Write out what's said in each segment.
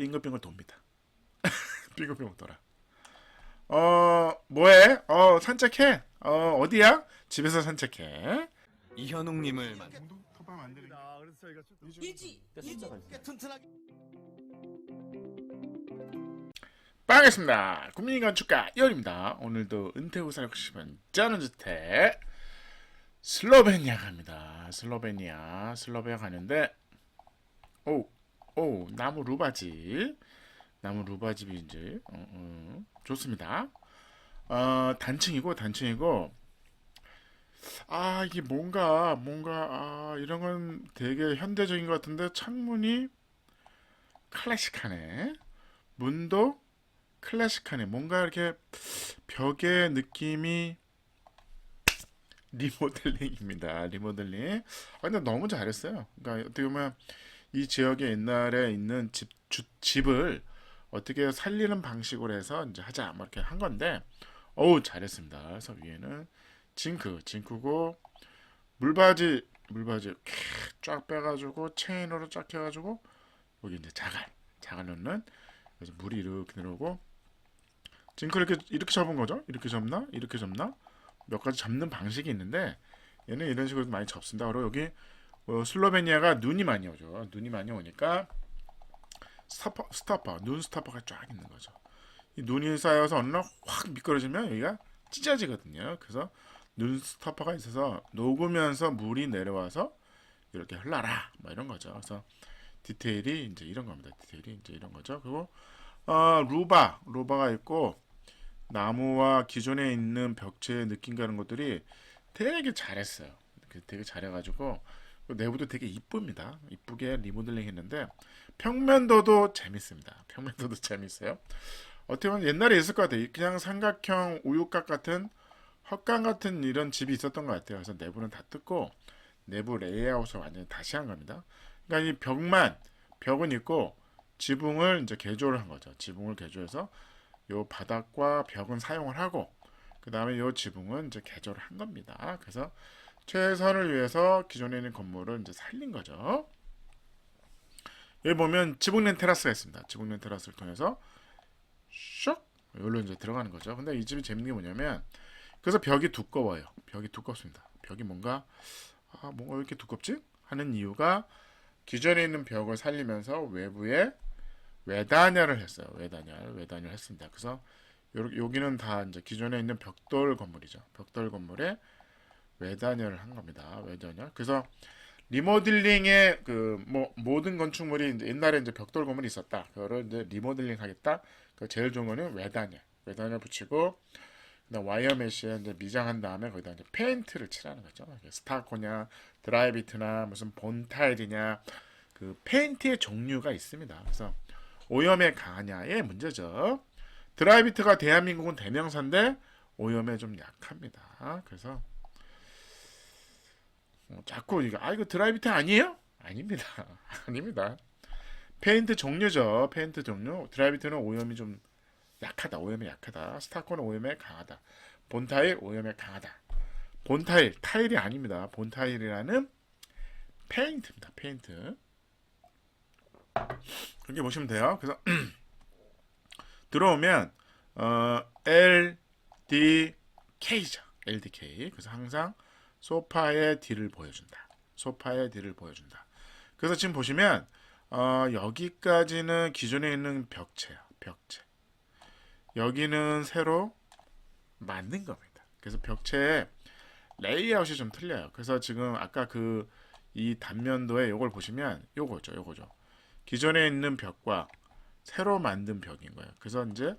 빙글빙글 돕니다. 빙글빙글 돌아. 어 뭐해? 어 산책해. 어 어디야? 집에서 산책해. 이현웅님을 만 일지 일지 튼튼하게 반갑습니다. 국민건축가 이열입니다. 오늘도 은퇴 후 살고 싶은 짜는 주택 슬로베니아 갑니다. 슬로베니아 슬로베니아 가는데 오, 오 나무 루바집 나무 루바집인지 어, 어, 좋습니다. 어, 단층이고 단층이고 아 이게 뭔가 뭔가 아 이런 건 되게 현대적인 것 같은데 창문이 클래식하네. 문도 클래식하네. 뭔가 이렇게 벽의 느낌이 리모델링입니다. 리모델링. 아, 근데 너무 잘했어요. 그러니까 어떻게 보면 이 지역에 옛날에 있는 집 주, 집을 어떻게 살리는 방식으로 해서 이제 하자 뭐 이렇게 한 건데 어우 잘했습니다. 그래서 위에는 징크, 징크고 물바지 물바지 쫙 빼가지고 체인으로 쫙 해가지고 여기 이제 자갈 자갈 넣는 그래서 물이 이렇게 들어오고 징크 이렇게 이렇게 잡은 거죠? 이렇게 잡나? 이렇게 잡나? 몇 가지 잡는 방식이 있는데 얘는 이런 식으로 많이 접습니다. 그리고 여기 어, 슬로베니아가 눈이 많이 오죠. 눈이 많이 오니까 스타퍼, 스타퍼, 눈 스타퍼가 쫙 있는 거죠. 이 눈이 쌓여서 어느 날 확 미끄러지면 여기가 찢어지거든요. 그래서 눈 스타퍼가 있어서 녹으면서 물이 내려와서 이렇게 흘러라, 뭐 이런 거죠. 그래서 디테일이 이제 이런 겁니다. 디테일이 이제 이런 거죠. 그리고 어, 루바, 루바가 있고 나무와 기존에 있는 벽체의 느낌 가는 것들이 되게 잘했어요. 그 되게 잘해가지고 내부도 되게 이쁩니다. 이쁘게 리모델링 했는데 평면도도 재밌습니다. 평면도도 재밌어요. 어떻게 보면 옛날에 있을 것 같아요. 그냥 삼각형 우유곽 같은 헛강 같은 이런 집이 있었던 것 같아요. 그래서 내부는 다 뜯고 내부 레이아웃을 완전히 다시 한 겁니다. 그러니까 이 벽만 벽은 있고 지붕을 이제 개조를 한 거죠. 지붕을 개조해서 요 바닥과 벽은 사용을 하고 그 다음에 요 지붕은 이제 개조를 한 겁니다. 그래서 최선을 위해서 기존에 있는 건물을 이제 살린 거죠. 여기 보면 지붕 테라스가 있습니다. 지붕 테라스를 통해서 슉 여기로 이제 들어가는 거죠. 근데 이 집이 재밌는 게 뭐냐면 그래서 벽이 두꺼워요. 벽이 두껍습니다. 벽이 뭔가 아 뭔가 왜 이렇게 두껍지? 하는 이유가 기존에 있는 벽을 살리면서 외부에 외단열을 했어요. 외단열, 외단열 했습니다. 그래서 요, 여기는 다 이제 기존에 있는 벽돌 건물이죠. 벽돌 건물에 외단열을 한 겁니다. 외단열. 그래서 리모델링의 그 뭐 모든 건축물이 옛날에 이제 벽돌 건물이 있었다. 그거를 이제 리모델링 하겠다. 그 제일 좋은 거는 외단열. 외단열 붙이고 그다음 와이어 메시에 이제 미장한 다음에 거기다 이제 페인트를 칠하는 거죠. 스타코냐, 드라이비트나 무슨 본타일이냐 그 페인트의 종류가 있습니다. 그래서 오염에 강하냐의 문제죠. 드라이비트가 대한민국은 대명사인데 오염에 좀 약합니다. 그래서 어, 자꾸 이거 아 이거 드라이비트 아니에요? 아닙니다. 아닙니다. 페인트 종류죠. 페인트 종류. 드라이비트는 오염이 좀 약하다. 오염에 약하다. 스타코는 오염에 강하다. 본타일 오염에 강하다. 본타일 타일이 아닙니다. 본타일이라는 페인트입니다. 페인트. 그렇게 보시면 돼요. 그래서 들어오면 어, LDK죠. LDK. 그래서 항상 소파의 D를 보여준다. 소파의 D를 보여준다. 그래서 지금 보시면 어, 여기까지는 기존에 있는 벽체야. 벽체. 여기는 새로 만든 겁니다. 그래서 벽체의 레이아웃이 좀 틀려요. 그래서 지금 아까 그 이 단면도에 요걸 보시면 요거죠. 요거죠. 기존에 있는 벽과 새로 만든 벽인 거예요. 그래서 이제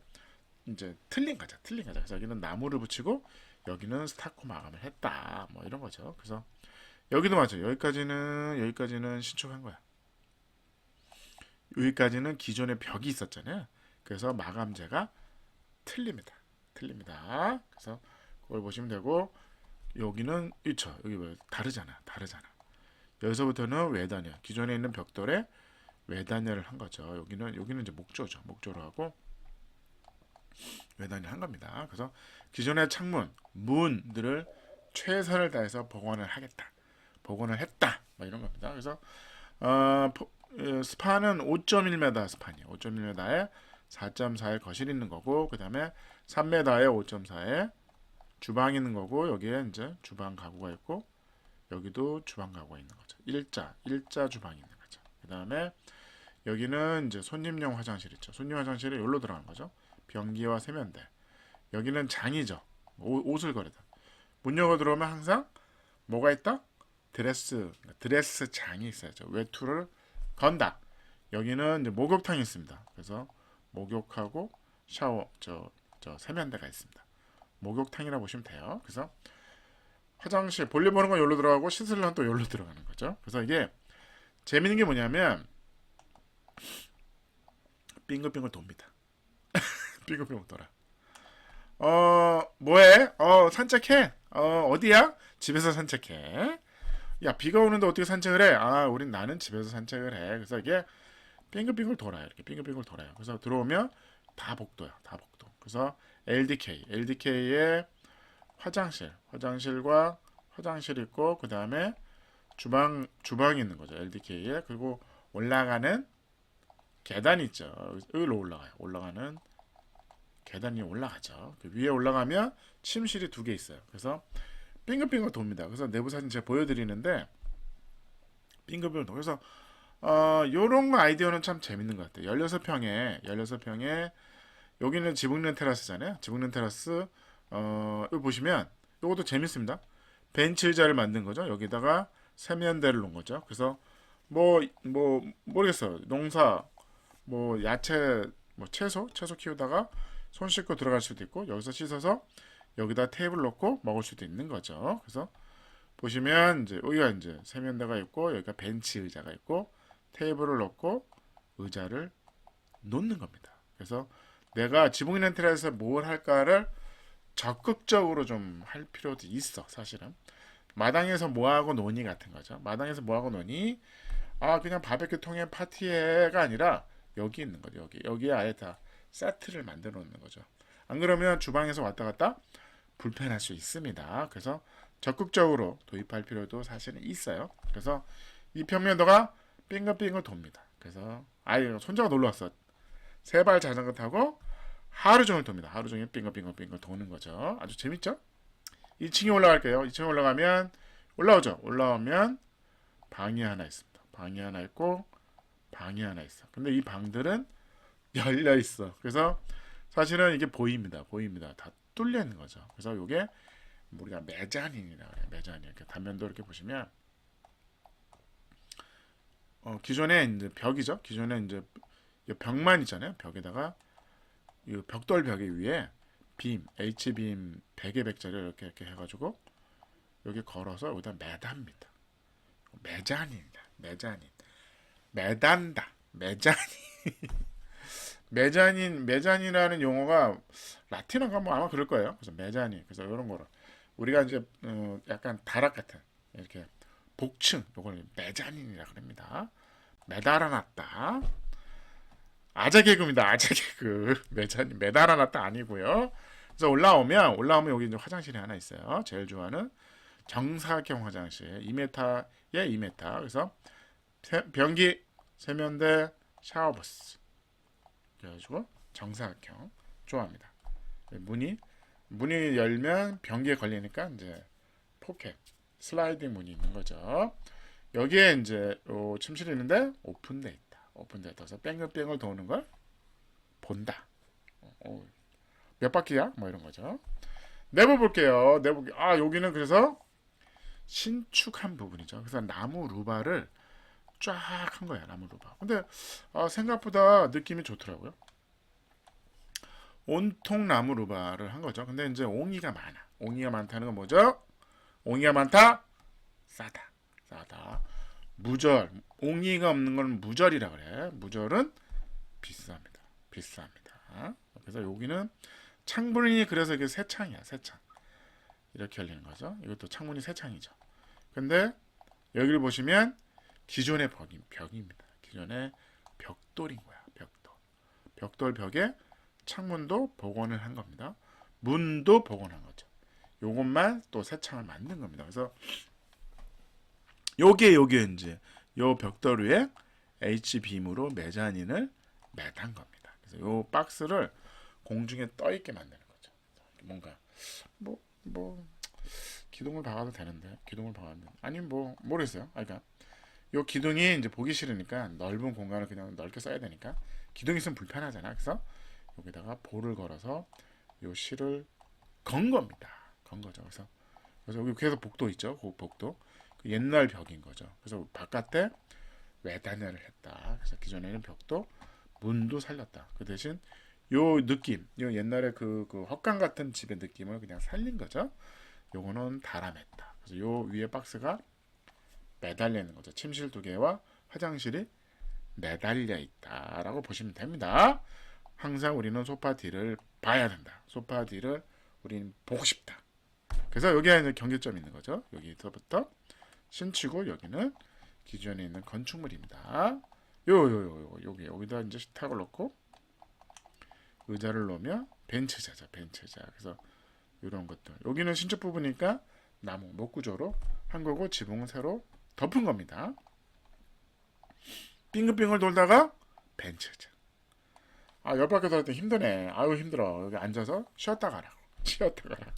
이제 틀린 거죠. 틀린 거죠. 그래서 여기는 나무를 붙이고 여기는 스타코 마감을 했다. 뭐 이런 거죠. 그래서 여기도 맞아요. 여기까지는 여기까지는 신축한 거야. 여기까지는 기존에 벽이 있었잖아요. 그래서 마감재가 틀립니다. 틀립니다. 그래서 그걸 보시면 되고 여기는 이쵸 여기 뭐 다르잖아. 다르잖아. 여기서부터는 외단열. 기존에 있는 벽돌에 외단열을 한 거죠. 여기는 여기는 이제 목조죠. 목조로 하고 외단열 한 겁니다. 그래서 기존의 창문, 문들을 최선을 다해서 복원을 하겠다. 복원을 했다. 뭐 이런 겁니다. 그래서 어, 스판은 5.1m 스판이에요. 5.1m에 4.4의 거실이 있는 거고 그 다음에 3m에 5.4에 주방이 있는 거고 여기에 이제 주방 가구가 있고 여기도 주방 가구가 있는 거죠. 일자 일자 주방이 있는 거죠. 그 다음에 여기는 이제 손님용 화장실 있죠. 손님 화장실이 여기로 들어가는 거죠. 변기와 세면대. 여기는 장이죠. 옷, 옷을 거래다. 문 열고 들어오면 항상 뭐가 있다? 드레스 드레스 장이 있어야죠. 외투를 건다. 여기는 이제 목욕탕이 있습니다. 그래서 목욕하고 샤워 저 저 세면대가 있습니다. 목욕탕이라 보시면 돼요. 그래서 화장실 볼일 보는 건 여기로 들어가고 씻으려면 또 여기로 들어가는 거죠. 그래서 이게 재밌는 게 뭐냐면 빙글빙글 돕니다. 빙글빙글 돌아. 어 뭐해? 어 산책해. 어 어디야? 집에서 산책해. 야 비가 오는데 어떻게 산책을 해? 아 우린 나는 집에서 산책을 해. 그래서 이게 빙글빙글 돌아요. 이렇게 빙글빙글 돌아요. 그래서 들어오면 다 복도야. 다 복도. 그래서 LDK, LDK의 화장실, 화장실과 화장실 있고 그 다음에 주방 주방이 있는 거죠. LDK에 그리고 올라가는 계단 있죠. 여기로 올라가요. 올라가는 계단이 올라가죠. 그 위에 올라가면 침실이 두 개 있어요. 그래서 빙글빙글 돕니다. 그래서 내부 사진 제가 보여드리는데 빙글빙글 도 그래서 어 요런 거 아이디어는 참 재밌는 것 같아요. 16평에 16평에 여기는 지붕면 테라스잖아요. 지붕면 테라스 어 여기 보시면 요것도 재밌습니다. 벤치 의자를 만든 거죠. 여기다가 세면대를 놓은 거죠. 그래서 뭐 뭐 모르겠어요. 농사 뭐 야채 뭐 채소 채소 키우다가 손 씻고 들어갈 수도 있고 여기서 씻어서 여기다 테이블 놓고 먹을 수도 있는 거죠. 그래서 보시면 이제 여기가 이제 세면대가 있고 여기가 벤치 의자가 있고 테이블을 놓고 의자를 놓는 겁니다. 그래서 내가 지붕 렌트에서 뭘 할까를 적극적으로 좀 할 필요도 있어 사실은 마당에서 뭐하고 노니 같은 거죠 마당에서 뭐하고 노니 아 그냥 바베큐 통에 파티에가 아니라 여기 있는 거죠 여기 여기에 아예 다 세트를 만들어 놓는 거죠 안 그러면 주방에서 왔다 갔다 불편할 수 있습니다 그래서 적극적으로 도입할 필요도 사실은 있어요 그래서 이 평면도가 빙글빙글 돕니다 그래서 아예 손자가 놀러 왔어 세 발 자전거 타고 하루 종일 돕니다. 하루 종일 빙글빙글빙글 도는 거죠. 아주 재밌죠? 2층에 올라갈게요. 2층에 올라가면 올라오죠. 올라오면 방이 하나 있습니다. 방이 하나 있고 방이 하나 있어. 근데 이 방들은 열려 있어. 그래서 사실은 이게 보입니다. 보입니다. 다 뚫려 있는 거죠. 그래서 이게 우리가 메자닌이라고 해요. 메자닌. 이렇게 단면도 이렇게 보시면 어, 기존에 이제 벽이죠. 기존에 이제 이 벽만 있잖아요. 벽에다가 이 벽돌 벽에 위에 빔, H빔 100의 100짜리 이렇게 이렇게 해 가지고 여기 걸어서 여기다 매답니다. 매자닌이다. 매자닌. 매단다. 매자닌. 매자닌, 매자닌이라는 용어가 라틴어가 뭐 아마 그럴 거예요. 그래서 매자닌. 그래서 이런 거를 우리가 이제 어, 약간 다락 같은 이렇게 복층 요걸 매자닌이라 그럽니다. 매달아놨다. 아재 개그입니다. 아재 개그. 매자님 매달아놨다 아니고요. 그래서 올라오면 올라오면 여기 이제 화장실이 하나 있어요. 제일 좋아하는 정사각 화장실 2m에 2m. 그래서 세- 변기, 세면대, 샤워부스. 그래가지고 정사각형 좋아합니다. 문이 문이 열면 변기에 걸리니까 이제 포켓 슬라이딩 문이 있는 거죠. 여기에 이제 요 침실이 있는데 오픈돼 있다. 오픈돼 떠서 뺑글뺑글 도는 걸 본다. 어, 어, 몇 바퀴야? 뭐 이런 거죠. 내부 볼게요. 내부 아 여기는 그래서 신축한 부분이죠. 그래서 나무 루바를 쫙 한 거야 나무 루바. 근데 아, 생각보다 느낌이 좋더라고요. 온통 나무 루바를 한 거죠. 근데 이제 옹이가 많아. 옹이가 많다는 건 뭐죠? 옹이가 많다? 싸다. 싸다. 무절. 옹이가 없는 건 무절이라 그래. 무절은 비쌉니다. 비쌉니다. 그래서 여기는 창문이 그래서 이게 새 창이야. 새 창. 이렇게 열리는 거죠. 이것도 창문이 새 창이죠. 근데 여기를 보시면 기존의 벽이, 벽입니다. 기존의 벽돌인 거야. 벽돌. 벽돌 벽에 창문도 복원을 한 겁니다. 문도 복원한 거죠. 요것만 또 새 창을 만든 겁니다. 그래서 요게 요게 이제 요 벽돌 위에 H빔으로 메자닌을 매단 겁니다. 그래서 요 박스를 공중에 떠 있게 만드는 거죠. 뭔가 뭐뭐 기둥을 박아도 되는데 기둥을 박았는 아니면 뭐 모르겠어요. 아, 그러니까 요 기둥이 이제 보기 싫으니까 넓은 공간을 그냥 넓게 써야 되니까 기둥이 있으면 불편하잖아. 그래서 여기다가 볼을 걸어서 요 실을 건 겁니다. 건 거죠. 그래서 그래서 여기 계속 복도 있죠. 그 복도 그 옛날 벽인 거죠. 그래서 바깥에 외단열을 했다. 그래서 기존에는 벽도 문도 살렸다. 그 대신 요 느낌, 요 옛날에 그, 그 헛강 같은 집의 느낌을 그냥 살린 거죠. 요거는 달아냈다. 그래서 요 위에 박스가 매달려 있는 거죠. 침실 두 개와 화장실이 매달려 있다라고 보시면 됩니다. 항상 우리는 소파 뒤를 봐야 된다. 소파 뒤를 우리는 보고 싶다. 그래서 여기에 이제 경계점이 있는 거죠. 여기서부터 신치고 여기는 기존에 있는 건축물입니다. 요요요 여기 여기다 이제 식탁을 놓고 의자를 놓으면 벤츠자죠 벤츠자. 그래서 이런 것들 여기는 신축 부분이니까 나무 목구조로 한 거고 지붕은 새로 덮은 겁니다. 빙글빙글 돌다가 벤츠자. 아 열받게 돌때 힘드네. 아유 힘들어. 여기 앉아서 쉬었다 가라고. 쉬었다 가라고.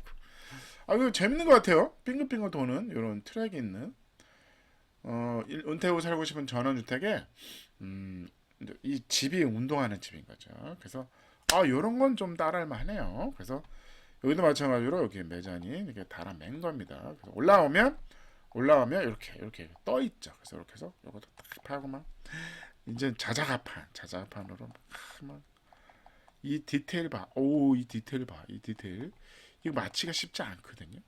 아 이거 재밌는 것 같아요. 빙글빙글 도는 이런 트랙이 있는 어 일- 은퇴 후 살고 싶은 전원주택에 음, 이 집이 운동하는 집인 거죠. 그래서 아 이런 건 좀 따라할 만해요. 그래서 여기도 마찬가지로 여기 매장이 이렇게 달아맨 겁니다. 올라오면 올라오면 이렇게 이렇게 떠 있죠. 그래서 이렇게 해서 이것도 딱 하고 막 이제 자작합판 자작판으로 막이 디테일 봐. 오 이 디테일 봐. 이 디테일 이거 맞히기가 쉽지 않거든요.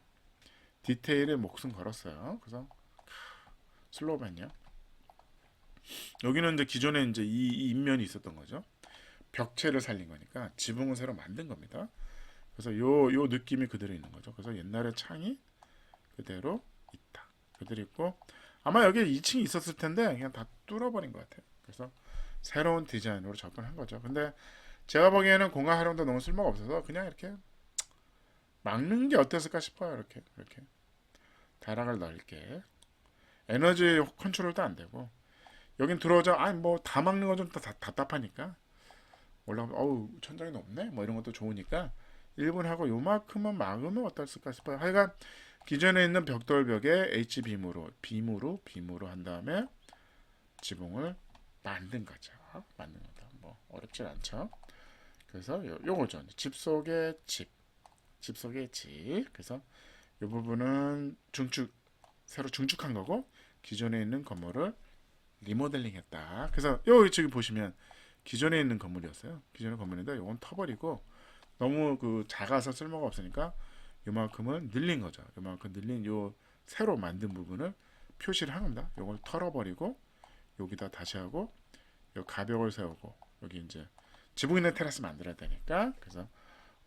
디테일에 목숨 걸었어요. 그래서 슬로벤이야. 여기는 이제 기존에 이제 이, 이 인면이 있었던 거죠. 벽체를 살린 거니까 지붕을 새로 만든 겁니다. 그래서 요 요 느낌이 그대로 있는 거죠. 그래서 옛날에 창이 그대로 그대로 있고 아마 여기 2층이 있었을 텐데 그냥 다 뚫어버린 것 같아요. 그래서 새로운 디자인으로 접근한 거죠. 근데 제가 보기에는 공간 활용도 너무 쓸모가 없어서 그냥 이렇게 막는 게 어땠을까 싶어요. 이렇게 이렇게 다락을 넓게 에너지 컨트롤도 안 되고 여긴 들어오자 아니 뭐 다 막는 건 좀 답답하니까 올라가면 어우 천장이 높네 뭐 이런 것도 좋으니까 1분 하고 요만큼만 막으면 어떨까 싶어요. 하여간 기존에 있는 벽돌벽에 H빔으로 빔으로 빔으로 한 다음에 지붕을 만든 거죠. 만든 거다. 뭐 어렵진 않죠. 그래서 요, 요거죠. 집 속의 집. 집 속의 집. 그래서 이 부분은 중축 새로 중축한 거고 기존에 있는 건물을 리모델링 했다. 그래서 여기 저기 보시면 기존에 있는 건물이었어요. 기존의 건물인데 이건 터버리고 너무 그 작아서 쓸모가 없으니까 요만큼은 늘린 거죠. 요만큼 늘린 요 새로 만든 부분을 표시를 한 겁니다. 요걸 털어버리고 여기다 다시 하고 요 가벽을 세우고 여기 이제 지붕 있는 테라스 만들어야 되니까 그래서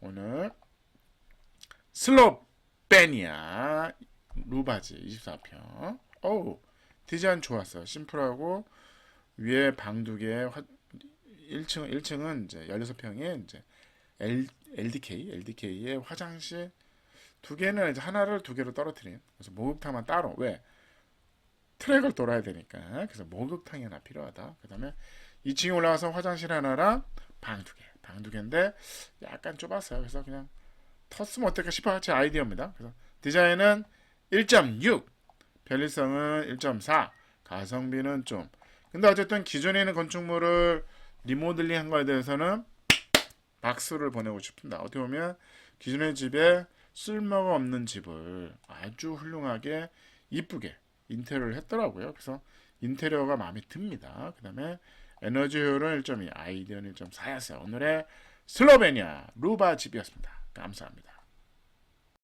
오늘 슬로베니아 루바지 24평 어우 디자인 좋았어요. 심플하고 위에 방 두 개, 1층 1층은 이제 16평에 이제 L, LDK, LDK의 화장실 두 개는 이제 하나를 두 개로 떨어뜨린. 그래서 목욕탕만 따로 왜 트랙을 돌아야 되니까 그래서 목욕탕이 하나 필요하다. 그 다음에 2층에 올라가서 화장실 하나랑 방 두 개, 방 두 개인데 약간 좁았어요. 그래서 그냥 텄으면 어떨까 싶어 제 아이디어입니다. 그래서 디자인은 1.6, 편리성은 1.4, 가성비는 좀. 근데 어쨌든 기존에 있는 건축물을 리모델링 한 거에 대해서는 박수를 보내고 싶습니다. 어떻게 보면 기존의 집에 쓸모가 없는 집을 아주 훌륭하게 이쁘게 인테리어를 했더라고요. 그래서 인테리어가 마음에 듭니다. 그 다음에 에너지 효율은 1.2, 아이디어는 1.4였어요. 오늘의 슬로베니아 루바 집이었습니다. 감사합니다.